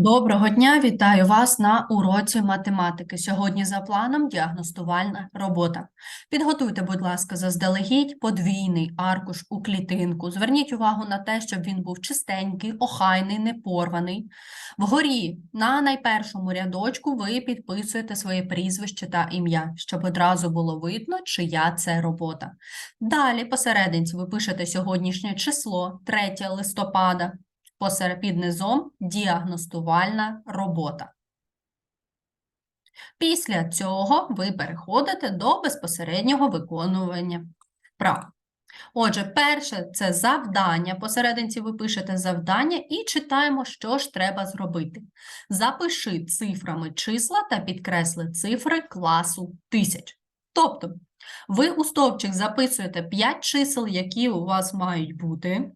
Доброго дня, вітаю вас на уроці математики. Сьогодні за планом діагностувальна робота. Підготуйте, будь ласка, заздалегідь подвійний аркуш у клітинку. Зверніть увагу на те, щоб він був чистенький, охайний, не порваний. Вгорі на найпершому рядочку ви підписуєте своє прізвище та ім'я, щоб одразу було видно, чия це робота. Далі посерединці ви пишете сьогоднішнє число 3 листопада під низом діагностувальна робота. Після цього ви переходите до безпосереднього виконування вправ. Отже, перше це завдання. Посерединці ви пишете завдання і читаємо, що ж треба зробити. Запиши цифрами числа та підкресли цифри класу тисяч. Тобто, ви у стовпчик записуєте 5 чисел, які у вас мають бути.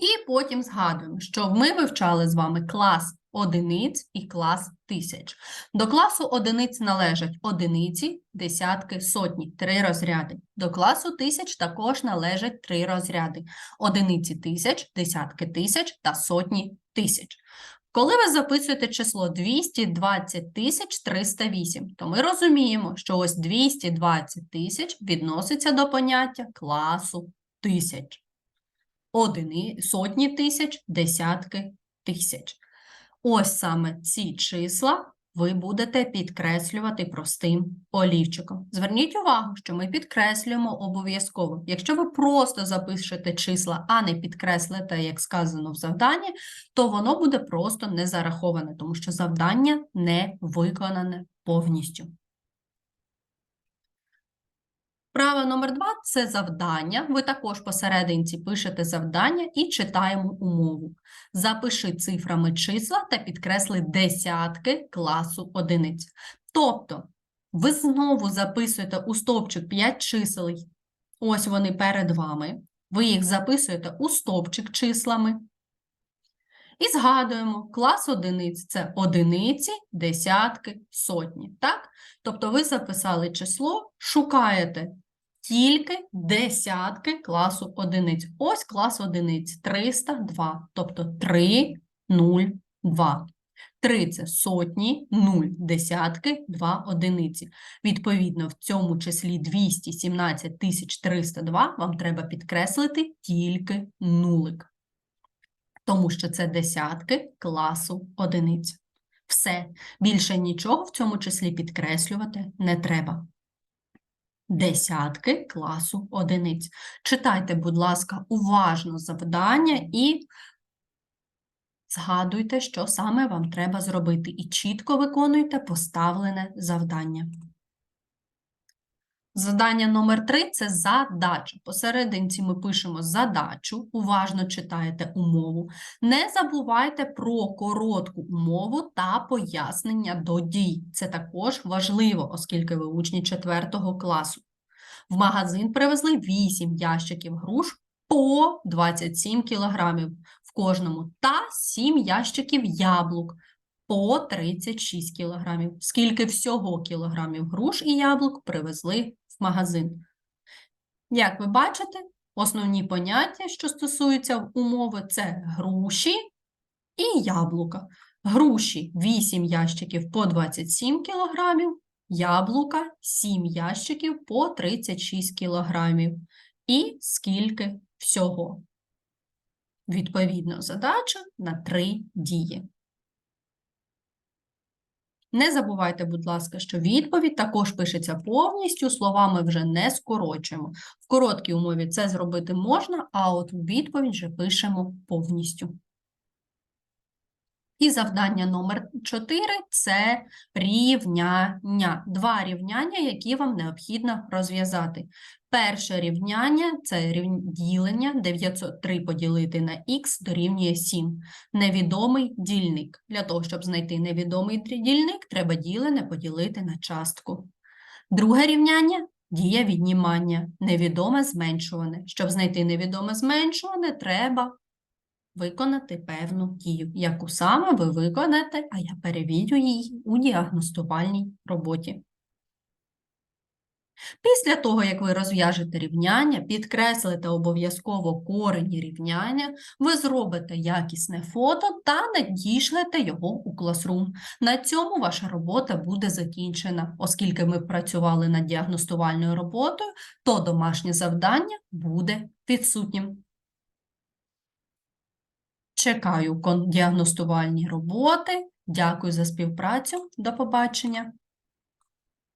І потім згадуємо, що ми вивчали з вами клас одиниць і клас тисяч. До класу одиниць належать одиниці, десятки, сотні, три розряди. До класу тисяч також належать три розряди: одиниці тисяч, десятки тисяч та сотні тисяч. Коли ви записуєте число 220 тисяч 308, то ми розуміємо, що ось 220 тисяч відноситься до поняття класу тисяч одини, сотні тисяч, десятки тисяч. Ось саме ці числа ви будете підкреслювати простим олівчиком. Зверніть увагу, що ми підкреслюємо обов'язково. Якщо ви просто запишете числа, а не підкреслите, як сказано в завданні, то воно буде просто не зараховане, тому що завдання не виконане повністю. Вправа номер два – це завдання. Ви також посерединці пишете завдання і читаємо умову. Запиши цифрами числа та підкресли десятки класу одиниць. Тобто, ви знову записуєте у стовпчик 5 чисел. Ось вони перед вами. Ви їх записуєте у стовпчик числами. І згадуємо, клас одиниць – це одиниці, десятки, сотні. Так? Тобто ви записали число, шукаєте тільки десятки класу одиниць. Ось клас одиниць 302, тобто 3, 0, 2. 3 – це сотні, 0 – десятки, 2 – одиниці. Відповідно, в цьому числі 217 302 вам треба підкреслити тільки нулик тому що це десятки класу одиниць. Все, більше нічого в цьому числі підкреслювати не треба. Десятки класу одиниць. Читайте, будь ласка, уважно завдання і згадуйте, що саме вам треба зробити, і чітко виконуйте поставлене завдання. Задання номер 3 це задача. Посерединці ми пишемо задачу, уважно читаєте умову. Не забувайте про коротку умову та пояснення до дій. Це також важливо, оскільки ви учні 4 класу. В магазин привезли 8 ящиків груш по 27 кілограмів в кожному та 7 ящиків яблук по 36 кілограмів. Скільки всього кілограмів груш і яблук привезли магазин? Як ви бачите, основні поняття, що стосуються умови, це груші і яблука. Груші 8 ящиків по 27 кілограмів, яблука 7 ящиків по 36 кілограмів. І скільки всього? Відповідно, задача на три дії. Не забувайте, будь ласка, що відповідь також пишеться повністю, словами вже не скорочуємо. В короткій умові це зробити можна, а от відповідь вже пишемо повністю. І завдання номер 4 – це рівняння. Два рівняння, які вам необхідно розв'язати. Перше рівняння – це ділення 903 поділити на х дорівнює 7. Невідомий дільник. Для того, щоб знайти невідомий дільник, треба ділене поділити на частку. Друге рівняння – дія віднімання. Невідоме зменшуване. Щоб знайти невідоме зменшуване, треба виконати певну дію. Яку саме ви виконаєте, а я перевірю її у діагностувальній роботі. Після того, як ви розв'яжете рівняння, підкреслите обов'язково корені рівняння, ви зробите якісне фото та надішлете його у Classroom. На цьому ваша робота буде закінчена. Оскільки ми працювали над діагностувальною роботою, то домашнє завдання буде відсутнім. Чекаю діагностувальні роботи. Дякую за співпрацю. До побачення.